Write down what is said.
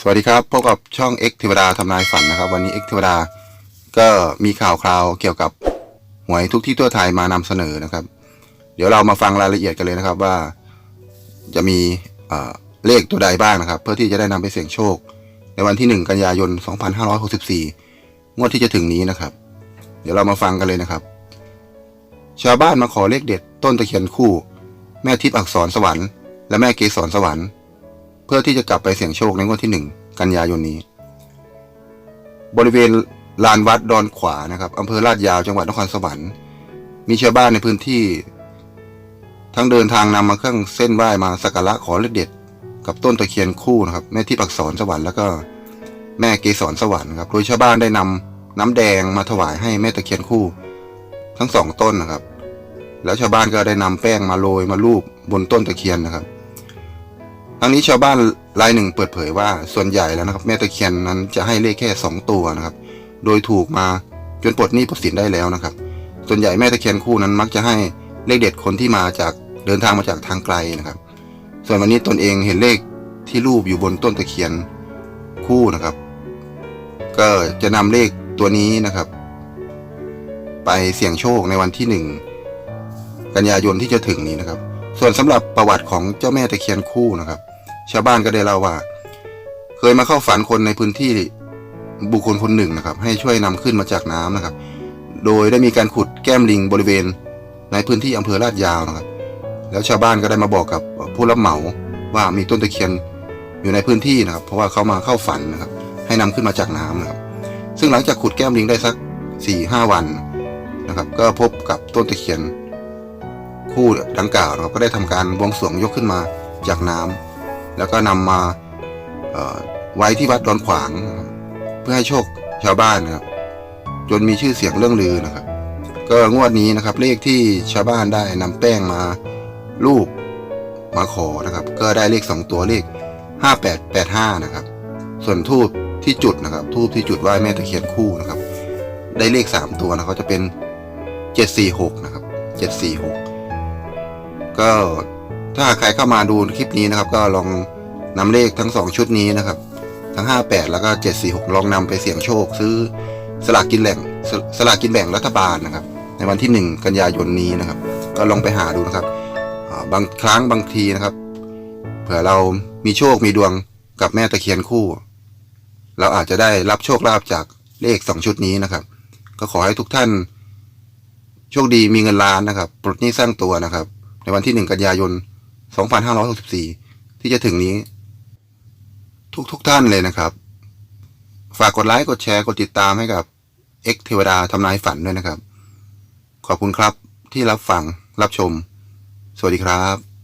สวัสดีครับพบกับช่อง X เทวดาทำนายฝันนะครับ วันนี้ X เทวดาก็มีข่าวคราวเกี่ยวกับหวยทุกที่ทั่วไทยมานำเสนอนะครับ เดี๋ยวเรามาฟังรายละเอียดกันเลยนะครับว่าจะมีเอ่อเลขตัวใดบ้างนะครับ เพื่อที่จะได้นำไปเสี่ยงโชค ในวันที่ 1 กันยายน 2564 งวดที่จะถึงนี้นะครับ เดี๋ยวเรามาฟังกันเลยนะครับ ชาวบ้านมาขอเลขเด็ดต้นตะเคียนคู่ แม่ทิพย์อักษรสวรรค์และแม่เกสรสวรรค์ เพื่อที่จะกลับไปเสี่ยงโชคในงวดที่ 1 กันยายนนี้ บริเวณลานวัดดอนขวานะครับอำเภอลาดยาวจังหวัดนครสวรรค์ มีชาวบ้านในพื้นที่ ทั้งเดินทางนำมาเครื่องเส้นไหว้มาสักการะขอเลขเด็ด กับต้นตะเคียนคู่นะครับแม่ที่ปักษรสวรรค์แล้วก็แม่เกสรสวรรค์ครับโดยชาวบ้านได้นำน้ำแดงมาถวายให้แม่ตะเคียนคู่ ทั้งสองต้นนะครับ แล้วชาวบ้านก็ได้นำแป้งมาโรยมาลูบบนต้นตะเคียนนะครับ ทั้งนี้ชาวบ้านรายหนึ่งเปิดเผยว่าส่วนใหญ่แล้วนะครับ แม่ตะเคียนนั้นจะให้เลขแค่สองตัวนะครับ โดยถูกมาจนปลดหนี้ปลดสินได้แล้วนะครับ ส่วนใหญ่แม่ตะเคียนคู่นั้นมักจะให้เลขเด็ดคนที่มาจากเดินทางมาจากทางไกลนะครับ ส่วนวันนี้ตนเองเห็นเลขที่รูปอยู่บนต้นตะเคียนคู่นะครับ ก็จะนำเลขตัวนี้นะครับ ไปเสี่ยงโชคในวันที่หนึ่งกันยายนที่จะถึงนี้นะครับ ส่วนสำหรับประวัติของเจ้าแม่ตะเคียนคู่นะครับ ชาวบ้านก็ได้เล่าว่า เคยมาเข้าฝันคนในพื้นที่บุคคลคนหนึ่งนะครับ ให้ช่วยนำขึ้นมาจากน้ำนะครับ โดยได้มีการขุดแก้มลิงบริเวณ ในพื้นที่อำเภอลาดยาวนะครับ แล้วชาวบ้านก็ได้มาบอกกับผู้รับเหมาว่ามีต้นตะเคียนอยู่ในพื้นที่นะครับ เพราะว่าเขามาเข้าฝันนะครับ ให้นำขึ้นมาจากน้ำนะครับ ซึ่งหลังจากขุดแก้มลิงได้สักสี่ห้าวันนะครับ ก็พบกับต้นตะเคียนคู่ดังกล่าวนะครับก็ได้ทำการบวงสรวงยกขึ้นมาจากน้ำ แล้วก็นำมาไว้ที่วัดดอนขวาง เพื่อให้โชคชาวบ้านนะครับ จนมีชื่อเสียงเรื่องลือนะครับ ก็งวดนี้นะครับ เลขที่ชาวบ้านได้นำแป้งมารูปมาขอนะครับ ก็ได้เลขสองตัวเลขห้าแปดแปดห้านะครับ ส่วนทูบที่จุดนะครับ ทูบที่จุดไหว้แม่ตะเคียนคู่นะครับ ได้เลขสามตัวนะครับจะเป็นเจ็ดสี่หกนะครับเจ็ดสี่หกก็ ถ้าใครเข้ามาดูคลิปนี้นะครับ ก็ลองนำเลขทั้งสองชุดนี้นะครับ ทั้ง 58 แล้วก็ 746 ลองนำไปเสี่ยงโชค ซื้อสลากกินแบ่งสสลากกินแบ่งรัฐบาลนะครับ ในวันที่ 1 กันยายนนี้นะครับ ก็ลองไปหาดูนะครับบางครั้งบางทีนะครับ เผื่อเรามีโชคมีดวงกับแม่ตะเคียนคู่ เราอาจจะได้รับโชคลาภจากเลขสองชุดนี้นะครับ ก็ขอให้ทุกท่าน โชคดีมีเงินล้านนะครับปลดหนี้สร้างตัวนะครับ ในวันที่1กันยายน 2564 ที่จะถึงนี้ ทุกทุกๆท่านเลยนะครับ ฝากกดไลค์กดแชร์กดติดตามให้กับเอกเทวดาทำนายฝันด้วยนะครับ ขอบคุณครับที่รับฟังรับชม สวัสดีครับ